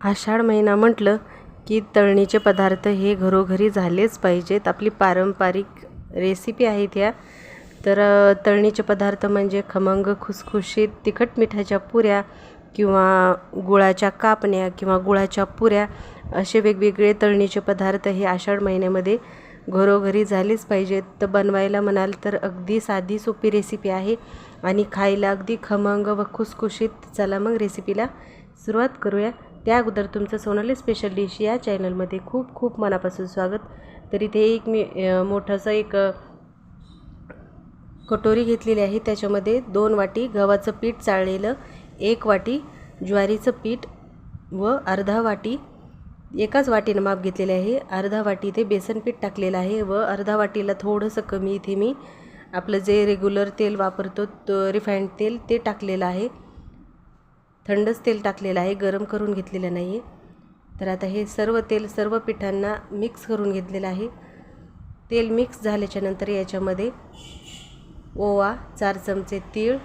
आषाढ महिना म्हटलं की तळणीचे पदार्थ हे घरोघरी झालेच पाहिजेत. आपली पारंपरिक रेसिपी आहेत ह्या तर तळणीचे पदार्थ म्हणजे खमंग खुसखुशीत तिखट मिठाच्या पुऱ्या किंवा गुळाच्या कापण्या किंवा गुळाच्या पुऱ्या असे वेगवेगळे तळणीचे पदार्थ हे आषाढ महिन्यामध्ये घरोघरी झालेच पाहिजेत. तर बनवायला म्हणाल तर अगदी साधी सोपी रेसिपी आहे आणि खायला अगदी खमंग व खुसखुशीत. चला मग रेसिपीला सुरुवात करूया. त्या अगोदर तुमचं सोनाली स्पेशल डिश या चॅनलमध्ये खूप खूप मनापासून स्वागत. तर इथे एक मी मोठंसं एक कटोरी घेतलेली आहे. त्याच्यामध्ये दोन वाटी गव्हाचं पीठ चाळलेलं एक वाटी ज्वारीचं पीठ व अर्धा वाटी एकाच वाटीनं माप घेतलेले आहे. अर्धा वाटी इथे बेसन पीठ टाकलेलं आहे व अर्धा वाटीला थोडंसं कमी इथे मी आपलं जे रेग्युलर तेल वापरतो तो रिफाईंड तेल ते टाकलेलं आहे. थंडच तेल टाकलेलं आहे गरम करून घेतलेलं नाही आहे. तर आता हे सर्व तेल सर्व पिठांना मिक्स करून घेतलेलं आहे. तेल मिक्स झाल्याच्यानंतर याच्यामध्ये ओवा चार चमचे तीळ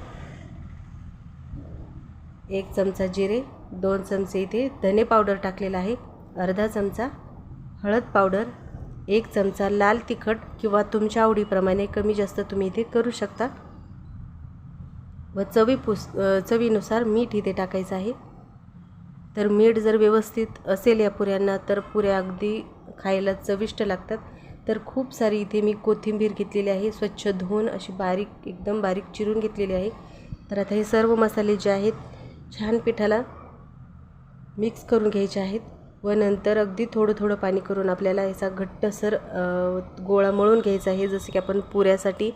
एक चमचा जिरे दोन चमचे इथे धने पावडर टाकलेला आहे अर्धा चमचा हळद पावडर एक चमचा लाल तिखट किंवा तुमच्या आवडीप्रमाणे कमी जास्त तुम्ही इथे करू शकता. व चवी पुस चवीनुसार मीठ इथे टाकायचं आहे. तर मीठ जर व्यवस्थित असेल या पुऱ्यांना तर पुऱ्या अगदी खायला चविष्ट लागतात. तर खूप सारी इथे मी कोथिंबीर घेतलेली आहे स्वच्छ धुवून अशी बारीक एकदम बारीक चिरून घेतलेली आहे. तर आता हे सर्व मसाले जे आहेत छान पिठाला मिक्स करून घ्यायचे आहेत. व नंतर अगदी थोडं थोडं पाणी करून आपल्याला याचा घट्टसर गोळा मळून घ्यायचा आहे. जसं की आपण पुऱ्यासाठी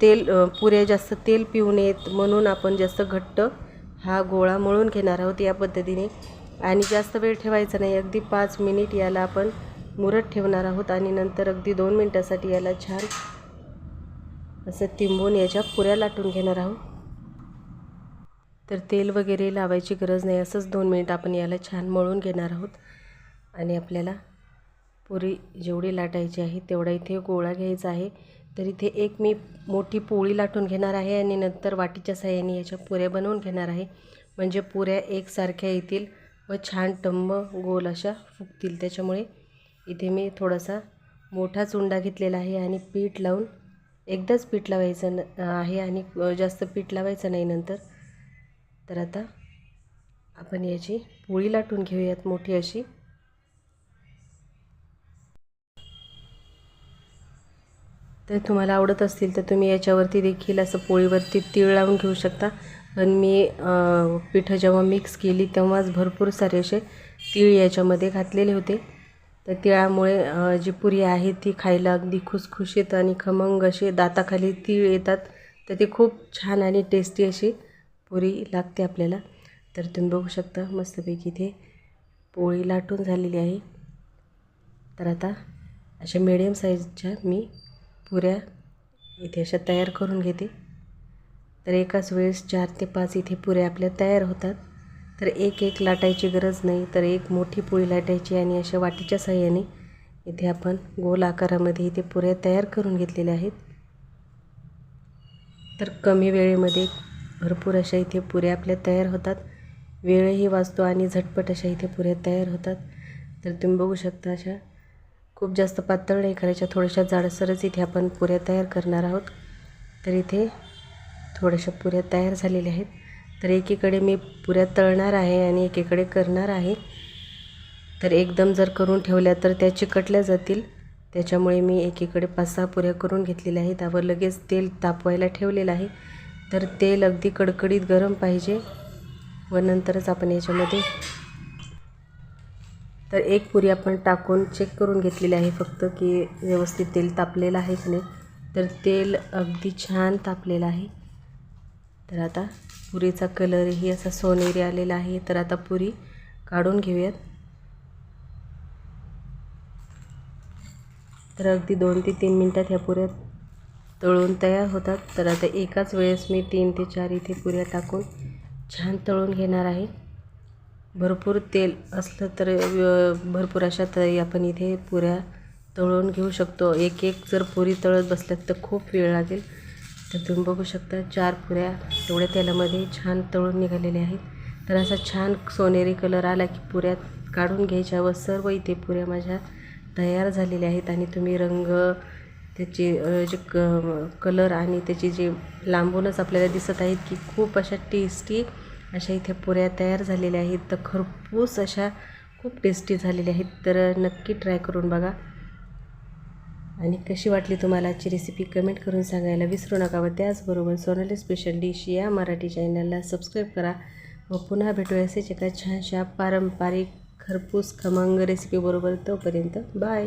तेल पुऱ्या जास्त तेल पिऊ नयेत म्हणून आपण जास्त घट्ट हा गोळा मळून घेणार आहोत या पद्धतीने. आणि जास्त वेळ ठेवायचा नाही. अगदी पाच मिनिट याला आपण मुरत ठेवणार आहोत आणि नंतर अगदी दोन मिनटासाठी याला छान असं तिंबून याच्या पुऱ्या लाटून घेणार आहोत. तर तेल वगैरे लावायची गरज नाही. असंच दोन मिनिट आपण याला छान मळून घेणार आहोत. आणि आपल्याला पुरी जेवढी लाटायची आहे तेवढा इथे गोळा घ्यायचा आहे. तर इथे एक मी मोठी पोळी लाटून घेणार आहे आणि नंतर वाटीच्या साह्याने याच्या पुऱ्या बनवून घेणार आहे. म्हणजे पुऱ्या एकसारख्या येतील व छान टम्म गोल अशा फुगतील. त्याच्यामुळे इथे मी थोडासा मोठा चुंडा घेतलेला आहे आणि पीठ लावून एकदाच पीठ लावायचं न आहे आणि जास्त पीठ लावायचं नाही नंतर. तर आता आपण याची पोळी लाटून घेऊयात मोठी अशी. तर तुम्हाला आवडत असतील तर तुम्ही याच्यावरती देखील असं पोळीवरती तीळ लावून घेऊ शकता. पण मी पिठं जेव्हा मिक्स केली तेव्हाच भरपूर सारे असे तीळ याच्यामध्ये घातलेले होते. तर तिळामुळे जी पुरी आहे ती खायला अगदी खुसखुशीत आणि खमंग अशी दाताखाली तीळ येतात. तर ती खूप छान आणि टेस्टी अशी पुरी लागते आपल्याला. तर तुम्ही बघू शकता मस्तपैकी इथे पोळी लाटून झालेली आहे. तर आता अशा मिडियम साईजच्या मी पुऱ्या इथे अशा तयार करून घेते. तर एकाच वेळेस चार ते पाच इथे पुऱ्या आपल्या तयार होतात. तर एक एक लाटायची गरज नाही तर एक मोठी पोळी लाटायची आणि अशा वाटीच्या साह्याने इथे आपण गोल आकारामध्ये इथे पुऱ्या तयार करून घेतलेल्या आहेत. तर कमी वेळेमध्ये भरपूर अशा इथे पुऱ्या आपल्या तयार होतात. वेळही वाचतो आणि झटपट अशा इथे पुऱ्या तयार होतात. तर तुम्ही बघू शकता अशा खूप जास्त पातळ नाही करायच्या थोड्याशा जाडसरच इथे आपण पुऱ्या तयार करणार आहोत. तर इथे थोड्याशा पुऱ्या तयार झालेल्या आहेत. तर एकीकडे मी पुऱ्या तळणार आहे आणि एकीकडे करणार आहे. तर एकदम जर करून ठेवल्या तर त्या चिकटल्या जातील. त्याच्यामुळे मी एकीकडे पाच सहा पुऱ्या करून घेतलेल्या आहेत. त्यावर लगेच तेल तापवायला ठेवलेलं आहे. तर तेल अगदी कडकडीत गरम पाहिजे व नंतरच आपण याच्यामध्ये तर एक पुरी आपण टाकून चेक करून घेतलेली आहे फक्त की व्यवस्थित तेल तापलेलं आहे की नाही. तर तेल अगदी छान तापलेलं आहे. तर आता पुरीचा कलरही असा सोनेरी आलेला आहे. तर आता पुरी काढून घेऊयात. तर अगदी दोन ते तीन मिनटात ह्या पुऱ्या तळून तयार होतात. तर आता एकाच वेळेस मी तीन ते चार इथे पुऱ्या टाकून छान तळून घेणार आहे. भरपूर तेल असलं तर भरपूर अशा तळी आपण इथे पुऱ्या तळून घेऊ शकतो. एक एक जर पुरी तळत बसल्यात तर खूप वेळ लागेल. तर तुम्ही बघू शकता चार पुऱ्या तेवढ्या तेलामध्ये छान तळून निघालेल्या आहेत. तर असा छान सोनेरी कलर आला की पुऱ्या काढून घ्यायच्या व सर्व इथे पुऱ्या माझ्या तयार झालेल्या आहेत. आणि तुम्ही रंग त्याचे जे क कलर आणि त्याची जे लांबूनच आपल्याला दिसत आहेत की खूप अशा टेस्टी अशा इथे पुऱ्या तयार झालेल्या आहेत. तर खरपूस अशा खूप टेस्टी झालेल्या आहेत. तर नक्की ट्राय करून बघा. आणि कशी वाटली तुम्हाला आजची रेसिपी कमेंट करून सांगायला विसरू नका व त्याचबरोबर सोनाली स्पेशल डिश या मराठी चॅनलला सबस्क्राईब करा व पुन्हा भेटूया असेच एका छानशा पारंपरिक खरपूस खमंग रेसिपीबरोबर तोपर्यंत बाय